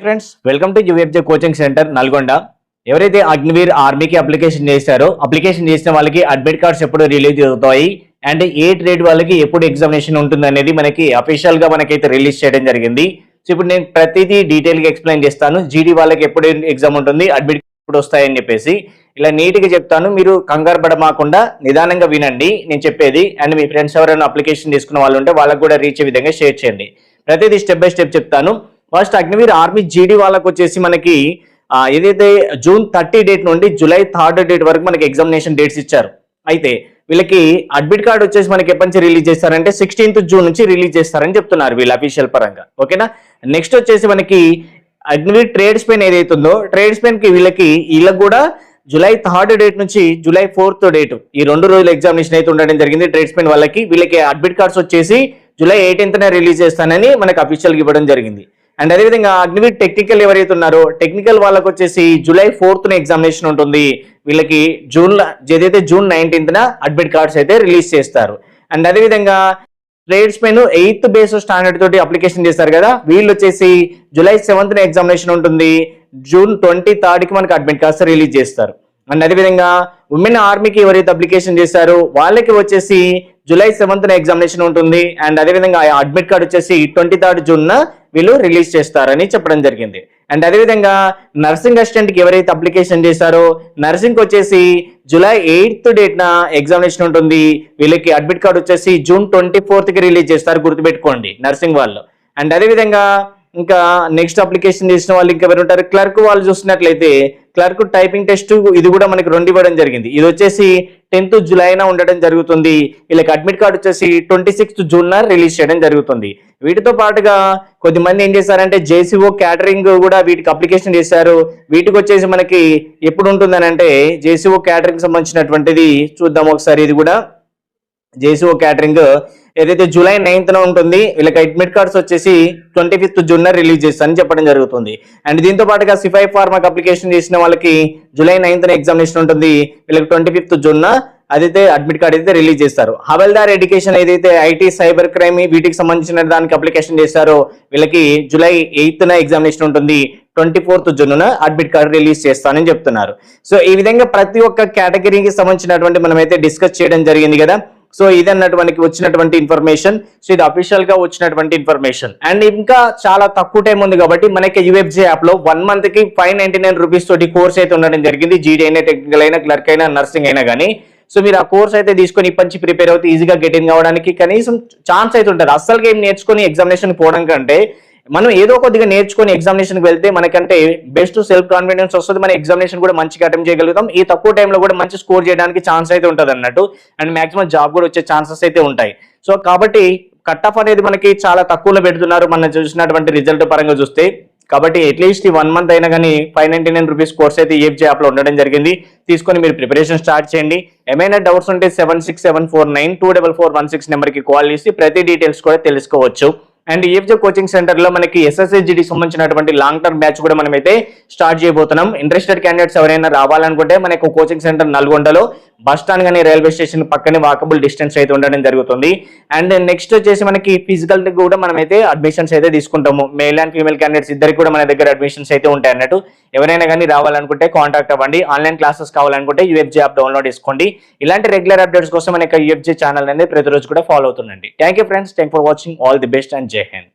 Friends welcome to UFJ coaching centre Nalgonda ఎవరైతే అగ్నివీర్ ఆర్మీకి application చేశారో అప్లికేషన్ చేసిన వాళ్ళకి అడ్మిట్ కార్డ్స్ ఎప్పుడు రిలీజ్ అవుతాయి అండ్ ఏ ట్రేడ్ వాళ్ళకి ఎప్పుడు ఎగ్జామినేషన్ ఉంటుంది అనేది మనకి అఫీషియల్గా మనకైతే రిలీజ్ చేయడం జరిగింది. సో ఇప్పుడు నేను ప్రతిదీ డీటెయిల్గా ఎక్స్ప్లెయిన్ చేస్తాను. జీడీ వాళ్ళకి ఎప్పుడు ఎగ్జామ్ ఉంటుంది అడ్మిట్ ఎప్పుడు వస్తాయని చెప్పేసి. ఇలా నీట్గా చెప్తాను. మీరు కంగారు పడమాకుండా నిదానంగా వినండి. నేను చెప్పేది అండ్ మీ ఫ్రెండ్స్ ఎవరైనా అప్లికేషన్ తీసుకున్న వాళ్ళు ఉంటే వాళ్ళకి కూడా రీచ్ విధంగా షేర్ చేయండి. ప్రతిదీ స్టెప్ బై స్టెప్ చెప్తాను. ఫస్ట్ అగ్నివీర్ ఆర్మీ జీడీ వాళ్ళకు వచ్చేసి మనకి ఏదైతే జూన్ థర్టీ డేట్ నుండి జూలై థర్డ్ డేట్ వరకు మనకి ఎగ్జామినేషన్ డేట్స్ ఇచ్చారు. అయితే వీళ్ళకి అడ్మిట్ కార్డ్ వచ్చేసి మనకి ఎప్పటి నుంచి రిలీజ్ చేస్తారంటే సిక్స్టీన్త్ జూన్ నుంచి రిలీజ్ చేస్తారని చెప్తున్నారు వీళ్ళ అఫీషియల్ పరంగా. ఓకేనా? నెక్స్ట్ వచ్చేసి మనకి అగ్నివీర్ ట్రేడ్స్ పెయిన్ ఏదైతే ఉందో ట్రేడ్స్ పెయిన్కి వీళ్ళకి వీళ్ళకి కూడా జూలై థర్డ్ డేట్ నుంచి జూలై ఫోర్త్ డేట్ ఈ రెండు రోజుల ఎగ్జామినేషన్ అయితే ఉండడం జరిగింది ట్రేడ్స్ పెయిన్ వాళ్ళకి. వీళ్ళకి అడ్మిట్ కార్డ్స్ వచ్చేసి జూలై ఎయిటీన్త్ రిలీజ్ చేస్తానని మనకి అఫీషియల్ ఇవ్వడం జరిగింది. అండ్ అదేవిధంగా అగ్నివీర్ టెక్నికల్ ఎవరైతే ఉన్నారో టెక్నికల్ వాళ్ళకు వచ్చేసి జూలై ఫోర్త్ ఎగ్జామినేషన్ ఉంటుంది. వీళ్ళకి జూన్ ఏదైతే జూన్ నైన్టీన్త్న అడ్మిట్ కార్డ్స్ అయితే రిలీజ్ చేస్తారు. అండ్ అదేవిధంగా ట్రేడ్స్మెన్ ఎయిత్ బేస్ స్టాండర్డ్ తోటి అప్లికేషన్ చేస్తారు కదా వీళ్ళు వచ్చేసి జూలై సెవెంత్న ఎగ్జామినేషన్ ఉంటుంది. జూన్ ట్వంటీ థర్డ్కి మనకి అడ్మిట్ కార్డ్స్ రిలీజ్ చేస్తారు. అండ్ అదేవిధంగా ఉమెన్ ఆర్మీకి ఎవరైతే అప్లికేషన్ చేశారో వాళ్ళకి వచ్చేసి జూలై సెవెంత్ ఎగ్జామినేషన్ ఉంటుంది. అండ్ అదేవిధంగా అడ్మిట్ కార్డ్ వచ్చేసి ట్వంటీ థర్డ్ జూన్ వీళ్ళు రిలీజ్ చేస్తారని చెప్పడం జరిగింది. అండ్ అదేవిధంగా నర్సింగ్ అసిస్టెంట్కి ఎవరైతే అప్లికేషన్ చేశారో నర్సింగ్ వచ్చేసి జూలై ఎయిత్ డేట్న ఎగ్జామినేషన్ ఉంటుంది. వీళ్ళకి అడ్మిట్ కార్డ్ వచ్చేసి జూన్ ట్వంటీ ఫోర్త్కి రిలీజ్ చేస్తారు గుర్తుపెట్టుకోండి నర్సింగ్ వాళ్ళు. అండ్ అదేవిధంగా ఇంకా నెక్స్ట్ అప్లికేషన్ చేసిన వాళ్ళు ఇంకా ఎవరు ఉంటారు? క్లర్క్ వాళ్ళు చూసినట్లయితే క్లర్క్ టైపింగ్ టెస్ట్ ఇది కూడా మనకి రెండు ఇవ్వడం జరిగింది. ఇది వచ్చేసి టెన్త్ జూలైన ఉండడం జరుగుతుంది. వీళ్ళకి అడ్మిట్ కార్డు వచ్చేసి ట్వంటీ సిక్స్త్ జూన్ రిలీజ్ చేయడం జరుగుతుంది. వీటితో పాటుగా కొద్దిమంది ఏం చేశారంటే జేసీఓ క్యాటరింగ్ కూడా వీటికి అప్లికేషన్ చేశారు. వీటికి వచ్చేసి మనకి ఎప్పుడు ఉంటుందని అంటే జేసీఓ క్యాటరింగ్ సంబంధించినటువంటిది చూద్దాం ఒకసారి ఇది కూడా. జేసీఓ క్యాటరింగ్ ఏదైతే జూలై నైన్త్ ఉంటుంది వీళ్ళకి అడ్మిట్ కార్డ్స్ వచ్చేసి ట్వంటీ ఫిఫ్త్ జూన్న రిలీజ్ చేస్తారని చెప్పడం జరుగుతుంది. అండ్ దీంతో పాటుగా సిఫై ఫార్మాకి అప్లికేషన్ చేసిన వాళ్ళకి జూలై నైన్త్ ఎగ్జామినేషన్ ఉంటుంది. వీళ్ళకి ట్వంటీ ఫిఫ్త్ జూన్న అదైతే అడ్మిట్ కార్డ్ అయితే రిలీజ్ చేస్తారు. హవల్దార్ ఎడ్యుకేషన్ ఏదైతే ఐటీ సైబర్ క్రైమ్ వీటికి సంబంధించిన దానికి అప్లికేషన్ చేశారో వీళ్ళకి జూలై ఎయిత్ ఎగ్జామినేషన్ ఉంటుంది. ట్వంటీ ఫోర్త్ జూన్న అడ్మిట్ కార్డు రిలీజ్ చేస్తానని చెప్తున్నారు. సో ఈ విధంగా ప్రతి ఒక్క కేటగిరీకి సంబంధించినటువంటి మనం అయితే డిస్కస్ చేయడం జరిగింది కదా. సో ఇది అన్నట్టు మనకి వచ్చినటువంటి ఇన్ఫర్మేషన్ సో ఇది అఫీషియల్గా వచ్చినటువంటి ఇన్ఫర్మేషన్ అండ్ ఇంకా చాలా తక్కువ టైం ఉంది కాబట్టి మనకి యూఎఫ్జే యాప్లో వన్ మంత్కి ఫైవ్ నైన్టీ నైన్ రూపీస్ తోటి కోర్స్ అయితే ఉండడం జరిగింది. జీడీ అయినా టెక్నికల్ అయినా క్లర్క్ అయినా నర్సింగ్ అయినా కానీ సో మీరు ఆ కోర్స్ అయితే తీసుకొని ఇప్పటి ప్రిపేర్ అవుతే ఈజీగా గెట్ ఇన్ కావడానికి కనీసం ఛాన్స్ అయితే ఉంటుంది. అస్సలు ఏం నేర్చుకొని ఎగ్జామినేషన్ పోవడం కంటే మనం ఏదో కొద్దిగా నేర్చుకొని ఎగ్జామినేషన్కి వెళ్తే మనకంటే బెస్ట్ సెల్ఫ్ కాన్ఫిడెన్స్ వస్తుంది. మన ఎగ్జామినేషన్ కూడా మంచిగా అటెంప్ట్ చేయగలుగుతాం. ఈ తక్కువ టైంలో కూడా మంచి స్కోర్ చేయడానికి ఛాన్స్ అయితే ఉంటుంది అన్నట్టు. అండ్ మాక్సిమం జాబ్ కూడా వచ్చే ఛాన్సెస్ అయితే ఉంటాయి. సో కాబట్టి కట్ ఆఫ్ అనేది మనకి చాలా తక్కువలో పెడుతున్నారు. మనం చూసినటువంటి రిజల్ట్ పరంగా చూస్తే. కాబట్టి అట్లీస్ట్ ఈ వన్ మంత్ అయినా కానీ five ninety nine rupees course అయితే ఏఫ్ యాప్లో ఉండడం జరిగింది. తీసుకొని మీరు ప్రిపరేషన్ స్టార్ట్ చేయండి. ఏమైనా డౌట్స్ ఉంటే seven six seven four nine two double four one six నెంబర్కి కాల్ చేసి ప్రతి డీటెయిల్స్ కూడా తెలుసుకోవచ్చు. అండ్ ఈఎఫ్జే కోచింగ్ సెంటర్లో మనకి ఎస్ఎస్ఎస్జిడి సంబంధించినటువంటి లాంగ్ టర్మ్ బ్యాచ్ కూడా మనమైతే స్టార్ట్ చేయబోతున్నాం. ఇంట్రెస్టెడ్ క్యాండిడేట్స్ ఎవరైనా రావాలనుకుంటే మనకు కోచింగ్ సెంటర్ నల్గొండలో బస్ స్టాండ్ కానీ రైల్వే స్టేషన్ పక్కనే వాకబుల్ డిస్టెన్స్ అయితే ఉండడం జరుగుతుంది. అండ్ నెక్స్ట్ వచ్చేసి మనకి ఫిజికల్ కూడా మనమైతే అడ్మిషన్స్ అయితే తీసుకుంటాము. మేల్ అండ్ ఫీమేల్ క్యాండిడేట్స్ ఇద్దరికి కూడా మన దగ్గర అడ్మిషన్స్ అయితే ఉంటాయి అన్నట్టు. ఎవరైనా కానీ రావాలనుకుంటే కాంటాక్ట్ అవ్వండి. ఆన్లైన్ క్లాసెస్ కావాలనుకుంటే యూఎఫ్జీ యాప్ డౌన్లోడ్ చేసుకోండి. ఇలాంటి రెగ్యులర్ అప్డేట్స్ కోసం మన యూఎఫ్జీ ఛానల్ అనేది ప్రతిరోజు కూడా ఫాలో అవుతుందండి thank you friends. Thank for watching. All the best and జై హింద్.